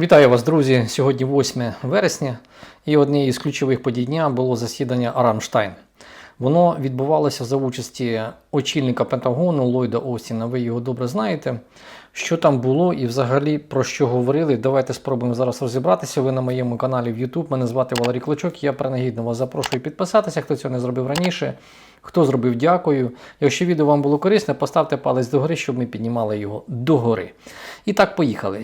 Вітаю вас, друзі! Сьогодні 8 вересня, і однією із ключових подій дня було засідання Рамштайн. Воно відбувалося за участі очільника Пентагону Ллойда Остіна. Ви його добре знаєте. Що там було і взагалі про що говорили? Давайте спробуємо зараз розібратися. Ви на моєму каналі в YouTube. Мене звати Валерій Клочок. Я принагідно вас запрошую підписатися, хто цього не зробив раніше. Хто зробив, дякую. Якщо відео вам було корисне, поставте палець догори, щоб ми піднімали його догори. І так, поїхали.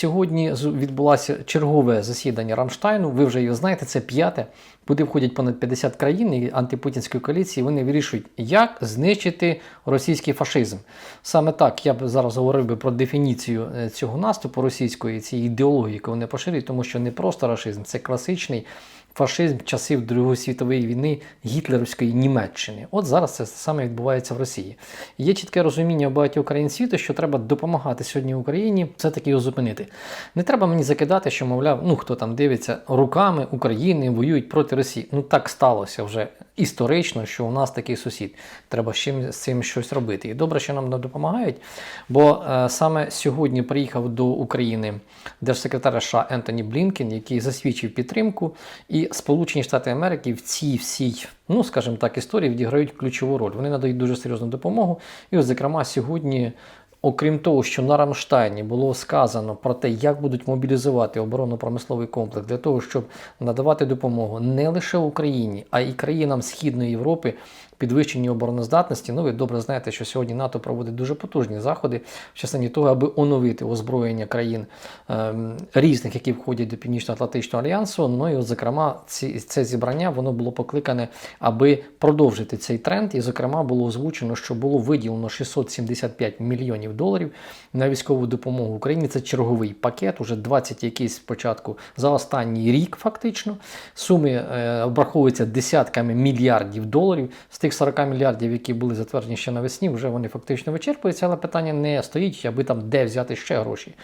Сьогодні відбулося чергове засідання Рамштайну. Ви вже його знаєте, це п'яте. Куди входять понад 50 країн і антипутінської коаліції. Вони вирішують, як знищити російський фашизм. Саме так я б зараз говорив би про дефініцію е, цього наступу російської, цієї ідеології, яку вони поширюють, тому що не просто рашизм, це класичний фашизм часів Другої світової війни гітлерівської Німеччини. От зараз це саме відбувається в Росії. Є чітке розуміння у багатьох країн світу, що треба допомагати сьогодні Україні все-таки його зупинити. Не треба мені закидати, що, мовляв, ну хто там дивиться, руками України воюють проти Росії. Ну так сталося вже історично, що у нас такий сусід. Треба з чим з цим щось робити. І добре, що нам допомагають. Бо е, саме сьогодні приїхав до України держсекретар США Ентоні Блінкен, який засвідчив підтримку, і Сполучені Штати Америки в цій всій, ну скажімо так, історії відіграють ключову роль. Вони надають дуже серйозну допомогу. І, от, зокрема, сьогодні. Окрім того, що на Рамштайні було сказано про те, як будуть мобілізувати оборонно-промисловий комплекс для того, щоб надавати допомогу не лише Україні, а й країнам Східної Європи підвищенні обороноздатності. Ну, ви добре знаєте, що сьогодні НАТО проводить дуже потужні заходи в частині того, аби оновити озброєння країн ем, різних, які входять до Північно-Атлантичного альянсу. Ну і, от, зокрема, ці, це зібрання воно було покликане, аби продовжити цей тренд. І, зокрема, було озвучено, що було виділено 675 мільйонів доларів на військову допомогу Україні. Це черговий пакет, уже 20 якийсь спочатку за останній рік, фактично. Суми е, обраховуються десятками мільярдів доларів. З тих 40 мільярдів, які були затверджені ще навесні, вже вони фактично вичерпуються, але питання не стоїть, аби там де взяти ще гроші.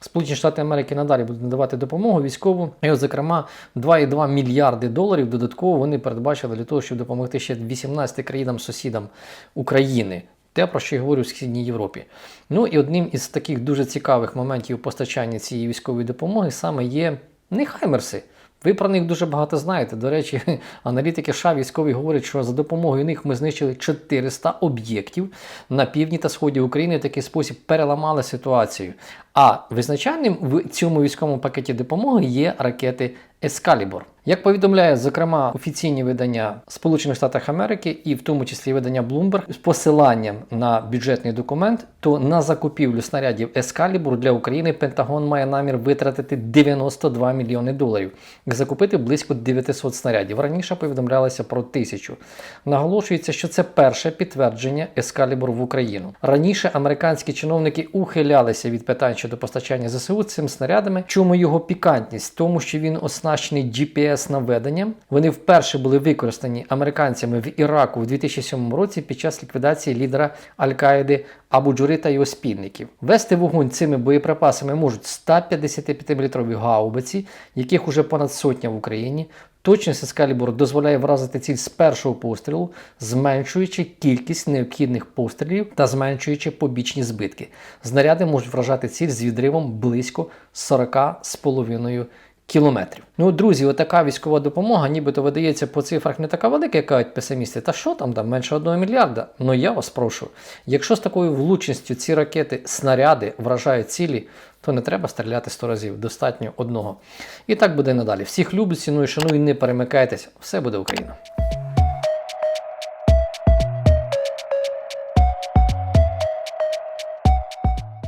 Сполучені Штати Америки надалі будуть надавати допомогу військову. І, от, зокрема, 2,2 мільярди доларів додатково вони передбачили для того, щоб допомогти ще 18 країнам-сусідам України. Те, про що я говорю в Східній Європі. Ну і одним із таких дуже цікавих моментів постачання цієї військової допомоги саме є не хаймерси. Ви про них дуже багато знаєте. До речі, аналітики США військові говорять, що за допомогою них ми знищили 400 об'єктів на півдні та сході України. В такий спосіб переламали ситуацію. А визначальним в цьому військовому пакеті допомоги є ракети Ескалібор. Як повідомляє, зокрема, офіційні видання Сполучених Штатів Америки і в тому числі видання Bloomberg з посиланням на бюджетний документ, то на закупівлю снарядів Ескалібур для України Пентагон має намір витратити 92 мільйони доларів і закупити близько 900 снарядів. Раніше повідомлялося про тисячу. Наголошується, що це перше підтвердження Ескалібур в Україну. Раніше американські чиновники ухилялися від питань щодо постачання ЗСУ цим снарядами. Чому його пікантність? Тому що він оснащений GPS наведенням. Вони вперше були використані американцями в Іраку в 2007 році під час ліквідації лідера Аль-Каїди Абу Джури та його спільників. Вести вогонь цими боєприпасами можуть 155-мм гаубиці, яких уже понад сотня в Україні. Точність Ескалібур дозволяє вразити ціль з першого пострілу, зменшуючи кількість необхідних пострілів та зменшуючи побічні збитки. Знаряди можуть вражати ціль з відривом близько 40,5 кілометрів. Ну, друзі, отака військова допомога, нібито видається по цифрах не така велика, як кажуть песимісти. Та що там, там менше одного мільярда? Ну я вас прошу. Якщо з такою влучністю ці ракети, снаряди вражають цілі, то не треба стріляти 100 разів, достатньо одного. І так буде надалі. Всіх люблю, ціную, шаную, не перемикайтесь, все буде Україна.